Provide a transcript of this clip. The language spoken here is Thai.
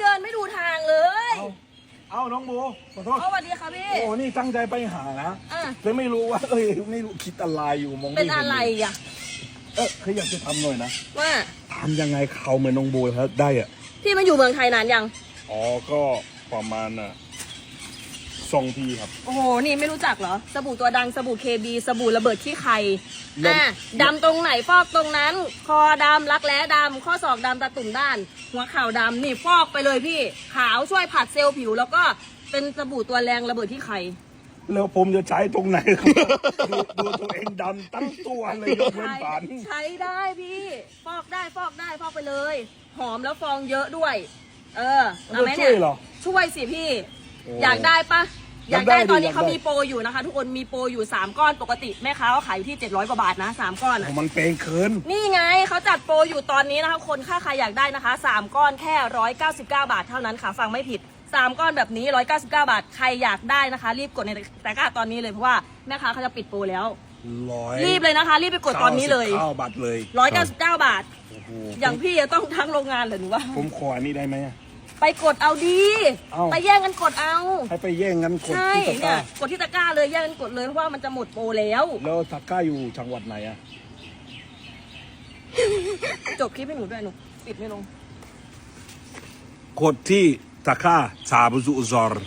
เดินไม่ดูทางเลยเอาเอาน้องโบขอโทษโอ้สวัสดีค่ะพี่โอ้นี่ตั้งใจไปหานะอะเลยไม่รู้ว่า เอ้ยไม่รู้คิดอะไรอยู่มองไม่เป็นเห็นอะไรอะเออเขาอยากจะทำหน่อยนะว่าทำยังไงเขาเหมือนน้องโบครับได้อะพี่มาอยู่เมืองไทยนานยัง อ๋อ ก็ประมาณอะ สองทีครับ โอ้โห นี่ไม่รู้จักเหรอ สบู่ตัวดัง สบู่เคบีสบู่ระเบิดขี้ไข่ลม อะดำตรงไหนฟอกตรงนั้น คอดำรักแร้ดำข้อศอกดำตาตุ่มด้าน หัวเข่าดำนี่ฟอกไปเลยพี่ ขาวช่วยผัดเซลล์ผิว แล้วก็เป็นสบู่ตัวแรงระเบิดที่ไข่ แล้วผมจะใช้ตรงไหนครับดูดูตัวเองดำตั้งตัวเลยยกเว้นใช้ฝันใช้ได้พี่ ฟอกได้ฟอกได้ฟอกไปเลย หอมแล้วฟองเยอะด้วย เออเอาไหมมันจะช่เนี่วยยเหรอ ช่วยสิพี่โอ้อยากได้ปะอยากกอายได้ได้ตอนนี้ดิอยากเขาได้ มีโปรอยู่นะคะ ทุกคนมีโปรอยู่ 3 ก้อนปกติแม่ค้าเขาขายอยู่ที่ 700 กว่าบาทนะ 3 ก้อนโอ้อะมันเป็นเคิน นี่ไงเขาจัดโปรอยู่ตอนนี้นะคะ คนค่าใครอยากได้นะคะ 3 ก้อนแค่ 199 บาทเท่านั้นค่ะ ฟังไม่ผิด 3 ก้อนแบบนี้ 199 บาท ใครอยากได้นะคะ รีบกดในตะกร้าตอนนี้เลยเพราะว่าแม่ค้าเขาจะปิดโปรแล้ว ร้อยรีบเลยนะคะ รีบไปกดตอนนี้เลย ข้าวบัตรเลย199 บาท โอ้โหอย่างพี่จะต้องทั้งโรงงานเลยหนูว่า ผมขออันนี้ได้ไหมอะ ไปกดเอาดี เอา ไปแย่งกันกดเอา ให้ไปแย่งกันกดใช่ที่ตะกเนี่ร้ายกดที่ตะกร้าเลยแย่งกันกดเลยเพราะว่ามันจะหมดโปรแล้ว แล้วตะกร้าอยู่จังหวัดไหนอะจบคลิปให้หนูด้วยหนูปิดไม่ลง กดที่ตะกร้าซาบุซุซอร์